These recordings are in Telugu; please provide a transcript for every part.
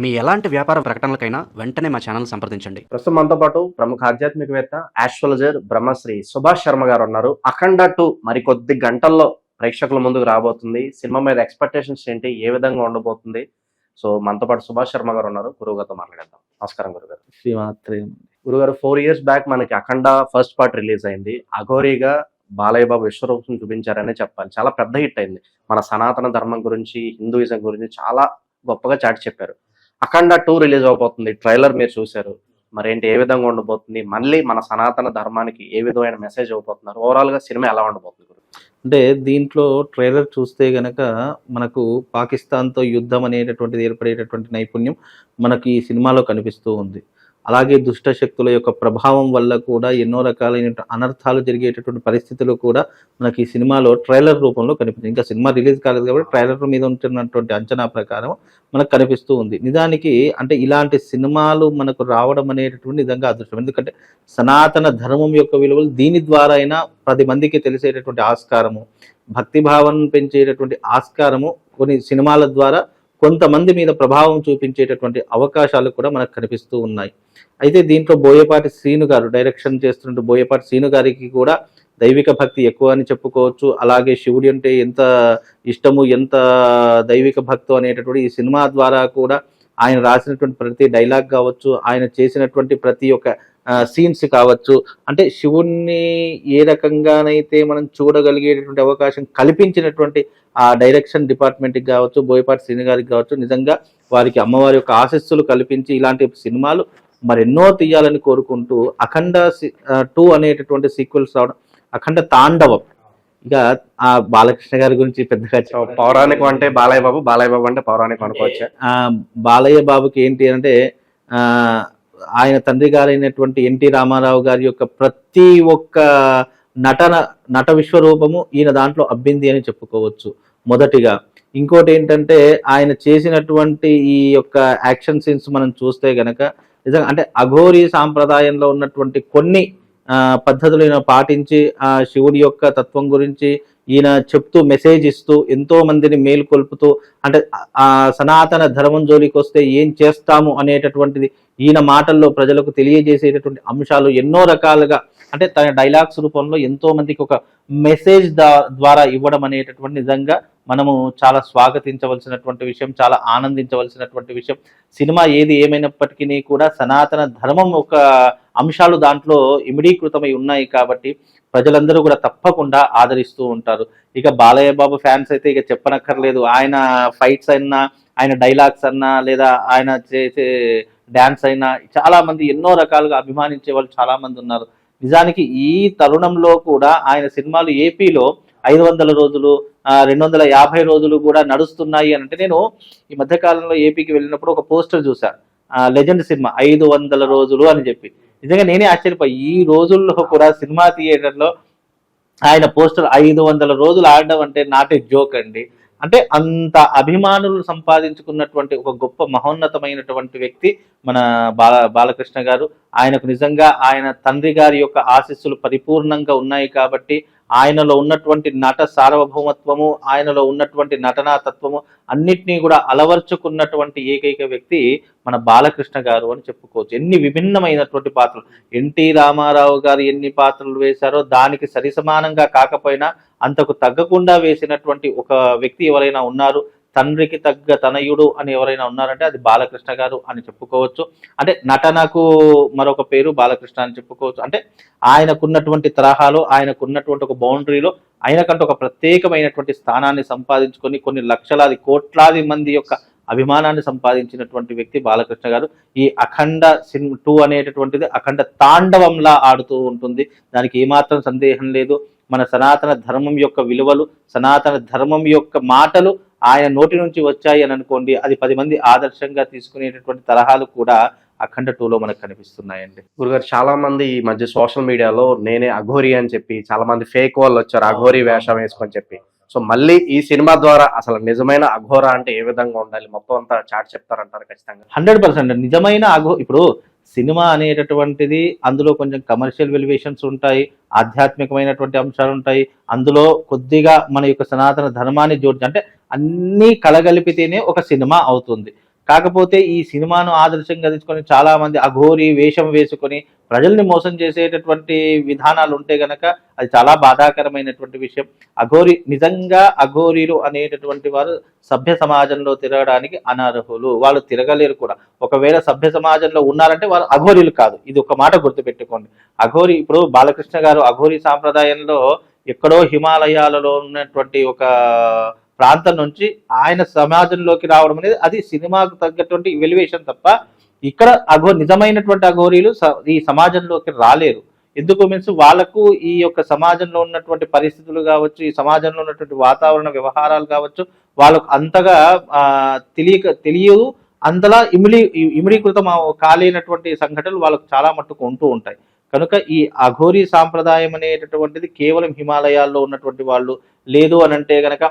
మీ ఎలాంటి వ్యాపార ప్రకటనలకైనా వెంటనే మా ఛానల్ సంప్రదించండి. ప్రస్తుతం మనతో పాటు ప్రముఖ ఆధ్యాత్మికవేత్త ఆస్ట్రాలజర్ బ్రహ్మశ్రీ సుభాష్ శర్మ గారు ఉన్నారు. అఖండ టూ మరికొద్ది గంటల్లో ప్రేక్షకుల ముందుకు రాబోతుంది. సినిమా మీద ఎక్స్పెక్టేషన్స్ ఏంటి? ఏ విధంగా ఉండబోతుంది? సో మనతో పాటు సుభాష్ శర్మ గారు ఉన్నారు. గురువు గారితో మాట్లాడేద్దాం. నమస్కారం గురుగారు. శ్రీమాత్రే గురుగారు ఫోర్ ఇయర్స్ బ్యాక్ మనకి అఖండ ఫస్ట్ పార్ట్ రిలీజ్ అయింది. అఘోరీగా బాలయ్య బాబు విశ్వరూపం చూపించారనే చెప్పాలి. చాలా పెద్ద హిట్ అయింది. మన సనాతన ధర్మం గురించి హిందూయిజం గురించి చాలా గొప్పగా చాటి చెప్పారు. అఖండ టూ రిలీజ్ అవబోతుంది. ట్రైలర్ మీరు చూశారు. మరి ఏంటి ఏ విధంగా ఉండబోతుంది? మళ్ళీ మన సనాతన ధర్మానికి ఏ విధమైన మెసేజ్ అవబోతున్నారు ఓవరాల్గా సినిమా ఎలా ఉండబోతుంది అంటే దీంట్లో ట్రైలర్ చూస్తే గనక మనకు పాకిస్తాన్తో యుద్ధం అనేటటువంటిది ఏర్పడేటటువంటి నైపుణ్యం మనకి ఈ సినిమాలో కనిపిస్తూ ఉంది. అలాగే దుష్ట శక్తుల యొక్క ప్రభావం వల్ల కూడా ఎన్నో రకాలైన అనర్థాలు జరిగేటటువంటి పరిస్థితులు కూడా మనకి ఈ సినిమాలో ట్రైలర్ రూపంలో కనిపిస్తుంది. ఇంకా సినిమా రిలీజ్ కాలేదు కాబట్టి ట్రైలర్ మీద ఉంటున్నటువంటి అంచనా ప్రకారం మనకు కనిపిస్తూ ఉంది. నిజానికి అంటే ఇలాంటి సినిమాలు మనకు రావడం అనేటటువంటి నిజంగా అదృష్టం. ఎందుకంటే సనాతన ధర్మం యొక్క విలువలు దీని ద్వారా అయినా పది మందికి తెలిసేటటువంటి ఆస్కారము భక్తి భావన పెంచేటటువంటి ఆస్కారము కొన్ని సినిమాల ద్వారా కొంతమంది మీద ప్రభావం చూపించేటటువంటి అవకాశాలు కూడా మనకు కనిపిస్తూ ఉన్నాయి. అయితే దీంట్లో బోయపాటి శ్రీను గారు డైరెక్షన్ చేస్తున్న బోయపాటి శ్రీను గారికి కూడా దైవిక భక్తి ఎక్కువ అని చెప్పుకోవచ్చు. అలాగే శివుడి అంటే ఎంత ఇష్టము ఎంత దైవిక భక్తో అనేటటువంటి ఈ సినిమా ద్వారా కూడా ఆయన రాసినటువంటి ప్రతి డైలాగ్ కావచ్చు ఆయన చేసినటువంటి ప్రతి ఒక్క సీన్స్ కావచ్చు. అంటే శివుణ్ణి ఏ రకంగానైతే మనం చూడగలిగేటటువంటి అవకాశం కల్పించినటువంటి ఆ డైరెక్షన్ డిపార్ట్మెంట్కి కావచ్చు బోయపాటి శ్రీని గారికి కావచ్చు నిజంగా వారికి అమ్మవారి యొక్క ఆశస్సులు కల్పించి ఇలాంటి సినిమాలు మరెన్నో తీయాలని కోరుకుంటూ అఖండ టూ అనేటటువంటి సీక్వెల్స్ రావడం అఖండ తాండవం. ఇక ఆ బాలకృష్ణ గారి గురించి పెద్దగా పౌరాణికం అంటే బాలయ్య బాబు బాలయ్య బాబు అంటే పౌరాణికం అనుకోవచ్చా? ఆ బాలయ్య బాబుకి ఏంటి అంటే ఆయన తండ్రి గారైనటువంటి ఎన్టీ రామారావు గారి యొక్క ప్రతి ఒక్క నటన నట విశ్వరూపము ఈయన దాంట్లో అబ్బింది అని చెప్పుకోవచ్చు మొదటిగా. ఇంకోటి ఏంటంటే ఆయన చేసినటువంటి ఈ యొక్క యాక్షన్ సీన్స్ మనం చూస్తే గనక నిజంగా అంటే అఘోరీ సాంప్రదాయంలో ఉన్నటువంటి కొన్ని పద్ధతులు ఈయన పాటించి ఆ శివుడి యొక్క తత్వం గురించి ఈయన చెప్తూ మెసేజ్ ఇస్తూ ఎంతో మందిని మేలుకొల్పుతూ అంటే ఆ సనాతన ధర్మం జోలికి వస్తే ఏం చేస్తాము అనేటటువంటిది ఈయన మాటల్లో ప్రజలకు తెలియజేసేటటువంటి అంశాలు ఎన్నో రకాలుగా అంటే తన డైలాగ్స్ రూపంలో ఎంతో మందికి ఒక మెసేజ్ ద్వారా ఇవ్వడం అనేటటువంటి నిజంగా మనము చాలా స్వాగతించవలసినటువంటి విషయం చాలా ఆనందించవలసినటువంటి విషయం. సినిమా ఏది ఏమైనప్పటికీ కూడా సనాతన ధర్మం ఒక అంశాలు దాంట్లో ఇమిడీకృతమై ఉన్నాయి కాబట్టి ప్రజలందరూ కూడా తప్పకుండా ఆదరిస్తూ ఉంటారు. ఇక బాలయ్య బాబు ఫ్యాన్స్ అయితే ఇక చెప్పనక్కర్లేదు. ఆయన ఫైట్స్ అయినా ఆయన డైలాగ్స్ అన్నా లేదా ఆయన చేసే డ్యాన్స్ అయినా చాలా మంది ఎన్నో రకాలుగా అభిమానించే వాళ్ళు చాలా మంది ఉన్నారు. నిజానికి ఈ తరుణంలో కూడా ఆయన సినిమాలు ఏపీలో ఐదు వందల రోజులు రెండు వందల యాభై రోజులు కూడా నడుస్తున్నాయి అని అంటే నేను ఈ మధ్య కాలంలో ఏపీకి వెళ్ళినప్పుడు ఒక పోస్టర్ చూసా లెజెండ్ సినిమా ఐదు వందల రోజులు అని చెప్పి. నిజంగా నేనే ఆశ్చర్యపోయి ఈ రోజుల్లో కూడా సినిమా థియేటర్లో ఆయన పోస్టర్ ఐదు వందల రోజులు ఆడడం అంటే నాట్ ఏ జోక్ అండి. అంటే అంత అభిమానులు సంపాదించుకున్నటువంటి ఒక గొప్ప మహోన్నతమైనటువంటి వ్యక్తి మన బాల బాలకృష్ణ గారు. ఆయనకు నిజంగా ఆయన తండ్రి గారి యొక్క ఆశీస్సులు పరిపూర్ణంగా ఉన్నాయి కాబట్టి ఆయనలో ఉన్నటువంటి నట సార్వభౌమత్వము ఆయనలో ఉన్నటువంటి నటనా తత్వము అన్నిటినీ కూడా అలవర్చుకున్నటువంటి ఏకైక వ్యక్తి మన బాలకృష్ణ గారు అని చెప్పుకోవచ్చు. ఎన్ని విభిన్నమైనటువంటి పాత్రలు. ఎన్టీ రామారావు గారు ఎన్ని పాత్రలు వేశారో దానికి సరిసమానంగా కాకపోయినా అంతకు తగ్గకుండా వేసినటువంటి ఒక వ్యక్తి ఎవరైనా ఉన్నారు తండ్రికి తగ్గ తనయుడు అని ఎవరైనా ఉన్నారంటే అది బాలకృష్ణ గారు అని చెప్పుకోవచ్చు. అంటే నటనకు మరొక పేరు బాలకృష్ణ అని చెప్పుకోవచ్చు. అంటే ఆయనకున్నటువంటి తరహాలో ఆయనకున్నటువంటి ఒక బౌండరీలో ఆయనకంటే ఒక ప్రత్యేకమైనటువంటి స్థానాన్ని సంపాదించుకొని కొన్ని లక్షలాది కోట్లాది మంది యొక్క అభిమానాన్ని సంపాదించినటువంటి వ్యక్తి బాలకృష్ణ గారు. ఈ అఖండ సిన్ టూ అనేటటువంటిది అఖండ తాండవంలా ఆడుతూ ఉంటుంది. దానికి ఏమాత్రం సందేహం లేదు. మన సనాతన ధర్మం యొక్క విలువలు సనాతన ధర్మం యొక్క మాటలు ఆయన నోటి నుంచి వచ్చాయి అని అనుకోండి అది పది మంది ఆదర్శంగా తీసుకునేటటువంటి తరహాలు కూడా అఖండ టూలో మనకు కనిపిస్తున్నాయండి. గురుగారు చాలా మంది ఈ మధ్య సోషల్ మీడియాలో నేనే అఘోరి అని చెప్పి చాలా మంది ఫేక్ వాళ్ళు వచ్చారు అఘోరి వేషం వేసుకొని చెప్పి. సో మళ్ళీ ఈ సినిమా ద్వారా అసలు నిజమైన అఘోర అంటే ఏ విధంగా ఉండాలి? మొత్తం అంతా చాట్ చెప్తారంటారు ఖచ్చితంగా. హండ్రెడ్ పర్సెంట్ నిజమైన అఘో ఇప్పుడు సినిమా అనేటటువంటిది అందులో కొంచెం కమర్షియల్ వెలివేషన్స్ ఉంటాయి ఆధ్యాత్మికమైనటువంటి అంశాలు ఉంటాయి అందులో కొద్దిగా మన యొక్క సనాతన ధర్మాన్ని జోడించి అంటే అన్నీ కలగలిపితేనే ఒక సినిమా అవుతుంది. కాకపోతే ఈ సినిమాను ఆదర్శంగా తీసుకొని చాలా మంది అఘోరి వేషం వేసుకొని ప్రజల్ని మోసం చేసేటటువంటి విధానాలు ఉంటే గనక అది చాలా బాధాకరమైనటువంటి విషయం. అఘోరి నిజంగా అఘోరీలు అనేటటువంటి వారు సభ్య సమాజంలో తిరగడానికి అనర్హులు. వాళ్ళు తిరగలేరు కూడా. ఒకవేళ సభ్య సమాజంలో ఉన్నారంటే వాళ్ళు అఘోరీలు కాదు. ఇది ఒక మాట గుర్తుపెట్టుకోండి. అఘోరి ఇప్పుడు బాలకృష్ణ గారు అఘోరి సాంప్రదాయంలో ఎక్కడో హిమాలయాలలో ఉన్నటువంటి ఒక ప్రాంతం నుంచి ఆయన సమాజంలోకి రావడం అనేది అది సినిమాకు తగ్గటువంటి వెలివేషన్ తప్ప ఇక్కడ అఘో నిజమైనటువంటి అఘోరీలు స- ఈ సమాజంలోకి రాలేరు. ఎందుకు మీన్స్ వాళ్ళకు ఈ యొక్క సమాజంలో ఉన్నటువంటి పరిస్థితులు కావచ్చు ఈ సమాజంలో ఉన్నటువంటి వాతావరణ వ్యవహారాలు కావచ్చు వాళ్ళకు అంతగా తెలియక తెలియదు. అంతలా ఇమిడి ఇమిడీకృతం కాలేనటువంటి సంఘటనలు వాళ్ళకు చాలా మట్టుకు ఉంటూ ఉంటాయి. కనుక ఈ అఘోరీ సాంప్రదాయం అనేటటువంటిది కేవలం హిమాలయాల్లో ఉన్నటువంటి వాళ్ళు లేదు అని అంటే గనక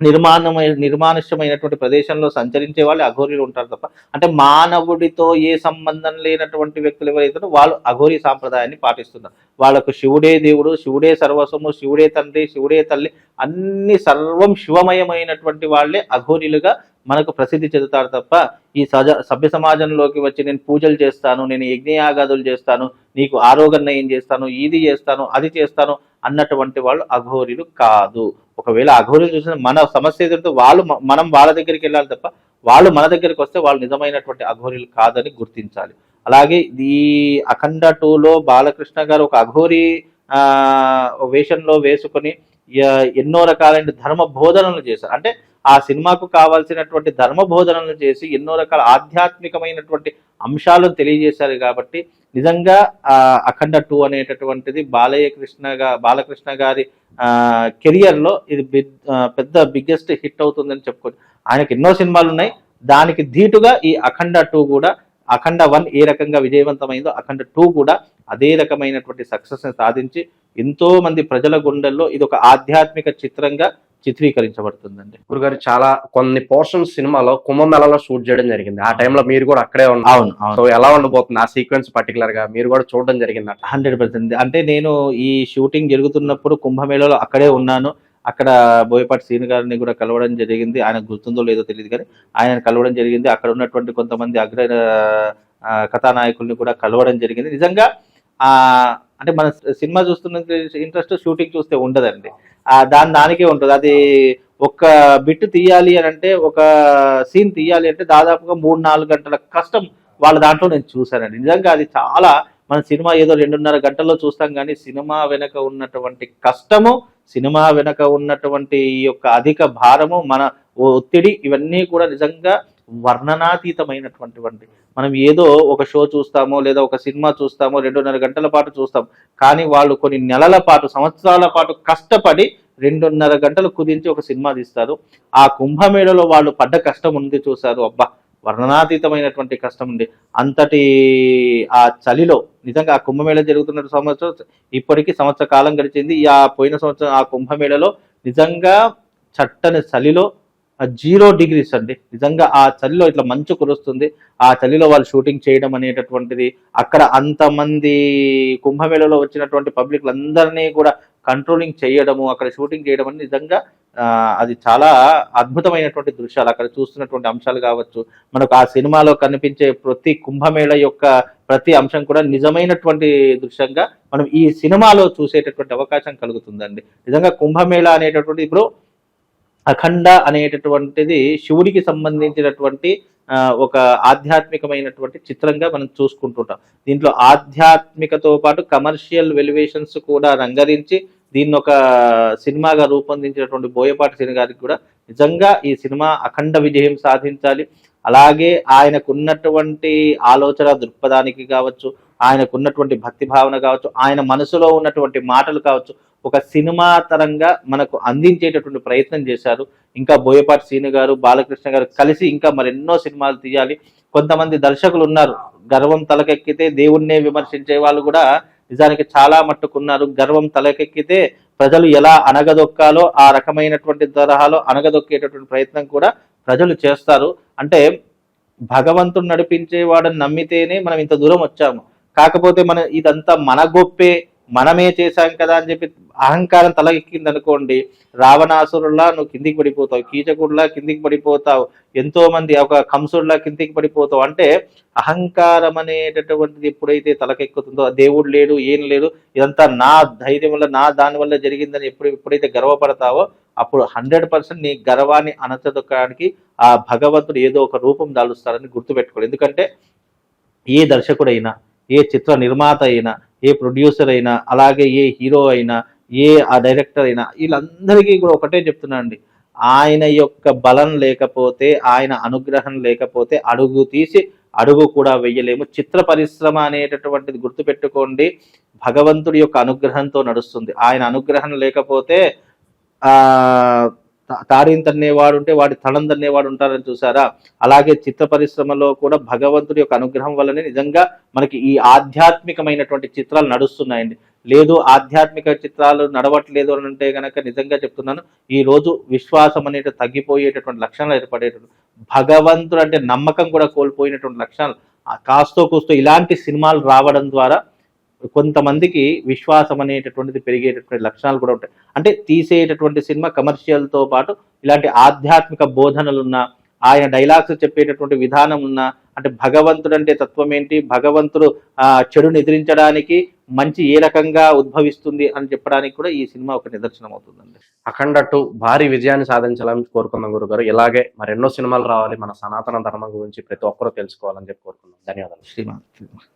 నిర్మాణమై నిర్మానుష్యమైనటువంటి ప్రదేశంలో సంచరించే వాళ్ళు అఘోరీలు ఉంటారు తప్ప. అంటే మానవుడితో ఏ సంబంధం లేనటువంటి వ్యక్తులు ఎవరైతే వాళ్ళు అఘోరీ సాంప్రదాయాన్ని పాటిస్తున్నారు. వాళ్ళకు శివుడే దేవుడు శివుడే సర్వస్వము శివుడే తండ్రి శివుడే తల్లి అన్ని సర్వం శివమయమైనటువంటి వాళ్ళే అఘోరీలుగా మనకు ప్రసిద్ధి చెందుతారు తప్ప ఈ సజ సభ్య సమాజంలోకి వచ్చి నేను పూజలు చేస్తాను నేను యజ్ఞయాగాదులు చేస్తాను నీకు ఆరోగ్య నయం చేస్తాను ఇది చేస్తాను అది చేస్తాను అన్నటువంటి వాళ్ళు అఘోరీలు కాదు. ఒకవేళ అఘోరీలు చూసిన మన సమస్య ఎదురుతో వాళ్ళు మనం వాళ్ళ దగ్గరికి వెళ్ళాలి తప్ప వాళ్ళు మన దగ్గరికి వస్తే వాళ్ళు నిజమైనటువంటి అఘోరీలు కాదని గుర్తించాలి. అలాగే ఈ అఖండ టూలో బాలకృష్ణ గారు ఒక అఘోరీ ఆ వేషంలో వేసుకొని ఎన్నో రకాలైన ధర్మ బోధనలు చేశారు. అంటే ఆ సినిమాకు కావాల్సినటువంటి ధర్మ బోధనలు చేసి ఎన్నో రకాల ఆధ్యాత్మికమైనటువంటి అంశాలను తెలియజేశారు కాబట్టి నిజంగా ఆ అఖండ టూ అనేటటువంటిది బాలయ్య కృష్ణగా బాలకృష్ణ గారి ఆ కెరియర్లో ఇది పెద్ద బిగ్గెస్ట్ హిట్ అవుతుందని చెప్పుకోవచ్చు. ఆయనకి ఎన్నో సినిమాలు ఉన్నాయి దానికి ధీటుగా ఈ అఖండ టూ కూడా అఖండ వన్ ఏ రకంగా విజయవంతమైందో అఖండ టూ కూడా అదే రకమైనటువంటి సక్సెస్ని సాధించి ఎంతో మంది ప్రజల గుండెల్లో ఇది ఒక ఆధ్యాత్మిక చిత్రంగా చిత్రీకరించబడుతుందండి. గురుగారు చాలా కొన్ని పోర్షన్స్ సినిమాలో కుంభమేళలో షూట్ చేయడం జరిగింది. ఆ టైంలో మీరు కూడా అక్కడే ఉన్నారు. అవును సో ఎలా ఉండబోతుంది? ఆ సీక్వెన్స్ పర్టికులర్గా మీరు కూడా చూడడం జరిగింది హండ్రెడ్ పర్సెంట్. అంటే నేను ఈ షూటింగ్ జరుగుతున్నప్పుడు కుంభమేళలో అక్కడే ఉన్నాను. అక్కడ బోయపాటి సీని గారిని కూడా కలవడం జరిగింది. ఆయన గుర్తుందో లేదో తెలియదు కానీ ఆయన కలవడం జరిగింది. అక్కడ ఉన్నటువంటి కొంతమంది అగ్ర కథానాయకుల్ని కూడా కలవడం జరిగింది. నిజంగా ఆ అంటే మన సినిమా చూస్తున్న ఇంట్రెస్ట్ షూటింగ్ చూస్తే ఉండదండి. దాని దానికే ఉంటుంది. అది ఒక బిట్ తీయాలి అని అంటే ఒక సీన్ తీయాలి అంటే దాదాపుగా మూడు నాలుగు గంటల కష్టం వాళ్ళ దాంట్లో నేను చూశానండి. నిజంగా అది చాలా మన సినిమా ఏదో రెండున్నర గంటల్లో చూస్తాం కానీ సినిమా వెనక ఉన్నటువంటి కష్టము సినిమా వెనక ఉన్నటువంటి ఈ యొక్క అధిక భారము మన ఒత్తిడి ఇవన్నీ కూడా నిజంగా వర్ణనాతీతమైనటువంటి మనం ఏదో ఒక షో చూస్తామో లేదా ఒక సినిమా చూస్తామో రెండున్నర గంటల పాటు చూస్తాం. కానీ వాళ్ళు కొన్ని నెలల పాటు సంవత్సరాల పాటు కష్టపడి రెండున్నర గంటలు కుదించి ఒక సినిమా తీస్తారు. ఆ కుంభమేళలో వాళ్ళు పడ్డ కష్టం ఉంది చూశారు. అబ్బా వర్ణనాతీతమైనటువంటి కష్టం ఉంది. అంతటి ఆ చలిలో నిజంగా ఆ కుంభమేళ జరుగుతున్న సంవత్సరం ఇప్పటికీ సంవత్సర కాలం గడిచింది. ఆ పోయిన సంవత్సరం ఆ కుంభమేళలో నిజంగా చట్టని చలిలో జీరో డిగ్రీస్ అండి. నిజంగా ఆ చలిలో ఇట్లా మంచు కురుస్తుంది. ఆ చలిలో వాళ్ళు షూటింగ్ చేయడం అనేటటువంటిది అక్కడ అంతమంది కుంభమేళలో వచ్చినటువంటి పబ్లిక్ అందరినీ కూడా కంట్రోలింగ్ చేయడము అక్కడ షూటింగ్ చేయడం అనేది నిజంగా అది చాలా అద్భుతమైనటువంటి దృశ్యాలు. అక్కడ చూస్తున్నటువంటి అంశాలు కావచ్చు మనకు ఆ సినిమాలో కనిపించే ప్రతి కుంభమేళ యొక్క ప్రతి అంశం కూడా నిజమైనటువంటి దృశ్యంగా మనం ఈ సినిమాలో చూసేటటువంటి అవకాశం కలుగుతుందండి. నిజంగా కుంభమేళ అనేటటువంటి ఇప్పుడు అఖండ అనేటటువంటిది శివుడికి సంబంధించినటువంటి ఒక ఆధ్యాత్మికమైనటువంటి చిత్రంగా మనం చూసుకుంటుంటాం. దీంట్లో ఆధ్యాత్మికతో పాటు కమర్షియల్ వెలివేషన్స్ కూడా రంగరించి దీన్ని ఒక సినిమాగా రూపొందించినటువంటి బోయపాటి సిని గారికి కూడా నిజంగా ఈ సినిమా అఖండ విజయం సాధించాలి. అలాగే ఆయనకున్నటువంటి ఆలోచన దృక్పథానికి కావచ్చు ఆయనకున్నటువంటి భక్తి భావన కావచ్చు ఆయన మనసులో ఉన్నటువంటి మాటలు కావచ్చు ఒక సినిమా తరంగా మనకు అందించేటటువంటి ప్రయత్నం చేశారు. ఇంకా బోయపాటి సీను గారు బాలకృష్ణ గారు కలిసి ఇంకా మరెన్నో సినిమాలు తీయాలి. కొంతమంది దర్శకులు ఉన్నారు. గర్వం తలకెక్కితే దేవుణ్ణే విమర్శించే వాళ్ళు కూడా నిజానికి చాలా మట్టుకున్నారు. గర్వం తలకెక్కితే ప్రజలు ఎలా అనగదొక్కాలో ఆ రకమైనటువంటి తరహాలో అనగదొక్కేటటువంటి ప్రయత్నం కూడా ప్రజలు చేస్తారు. అంటే భగవంతుడు నడిపించేవాడని నమ్మితేనే మనం ఇంత దూరం వచ్చాము. కాకపోతే మన ఇదంతా మన గొప్పే మనమే చేశాం కదా అని చెప్పి అహంకారం తలకెక్కింది అనుకోండి రావణాసురులా నువ్వు కిందికి పడిపోతావు కీచకుడిలా కిందికి పడిపోతావు ఎంతో మంది ఒక కంసుడిలా కిందికి పడిపోతావు అంటే అహంకారం అనేటటువంటిది ఎప్పుడైతే తలకెక్కుతుందో దేవుడు లేడు ఏం లేదు ఇదంతా నా ధైర్యం వల్ల నా దాని వల్ల జరిగిందని ఎప్పుడు ఎప్పుడైతే గర్వపడతావో అప్పుడు హండ్రెడ్ పర్సెంట్ నీ గర్వాన్ని అణచదొక్కడానికి ఆ భగవంతుడు ఏదో ఒక రూపం దాలుస్తారని గుర్తుపెట్టుకోవాలి ఎందుకంటే ఏ దర్శకుడైనా ఏ చిత్ర నిర్మాత అయినా ఏ ప్రొడ్యూసర్ అయినా అలాగే ఏ హీరో అయినా ఏ ఆ డైరెక్టర్ అయినా వీళ్ళందరికీ కూడా ఒకటే చెప్తున్నా అండి. ఆయన యొక్క బలం లేకపోతే ఆయన అనుగ్రహం లేకపోతే అడుగు తీసి అడుగు కూడా వెయ్యలేము. చిత్ర పరిశ్రమ అనేటటువంటిది గుర్తుపెట్టుకోండి. భగవంతుడి యొక్క అనుగ్రహంతో నడుస్తుంది. ఆయన అనుగ్రహం లేకపోతే ఆ తాడిని తన్నేవాడు ఉంటే వాడి తనం తన్నేవాడు ఉంటారని చూసారా అలాగే చిత్ర పరిశ్రమలో కూడా భగవంతుడి యొక్క అనుగ్రహం వల్లనే నిజంగా మనకి ఈ ఆధ్యాత్మికమైనటువంటి చిత్రాలు నడుస్తున్నాయండి. లేదు ఆధ్యాత్మిక చిత్రాలు నడవట్లేదు అని అంటే గనక నిజంగా చెప్తున్నాను ఈ రోజు విశ్వాసం అనేది తగ్గిపోయేటటువంటి లక్షణాలు ఏర్పడేటటువంటి భగవంతుడు అంటే నమ్మకం కూడా కోల్పోయినటువంటి లక్షణాలు కాస్తో కూస్తో ఇలాంటి సినిమాలు రావడం ద్వారా కొంతమందికి విశ్వాసం అనేటటువంటిది పెరిగేటటువంటి లక్షణాలు కూడా ఉంటాయి. అంటే తీసేటటువంటి సినిమా కమర్షియల్తో పాటు ఇలాంటి ఆధ్యాత్మిక బోధనలు ఉన్న ఆయన డైలాగ్స్ చెప్పేటటువంటి విధానం ఉన్న అంటే భగవంతుడు అంటే తత్వం ఏంటి భగవంతుడు ఆ చెడుని ఎదిరించడానికి మంచి ఏ రకంగా ఉద్భవిస్తుంది అని చెప్పడానికి కూడా ఈ సినిమా ఒక నిదర్శనం అవుతుందండి అఖండ టూ భారీ విజయాన్ని సాధించాలని కోరుకున్నాం గురుగారు. ఇలాగే మరెన్నో సినిమాలు రావాలి మన సనాతన ధర్మం గురించి ప్రతి ఒక్కరూ తెలుసుకోవాలని చెప్పి కోరుకున్నాం ధన్యవాదాలు. శ్రీమాన్.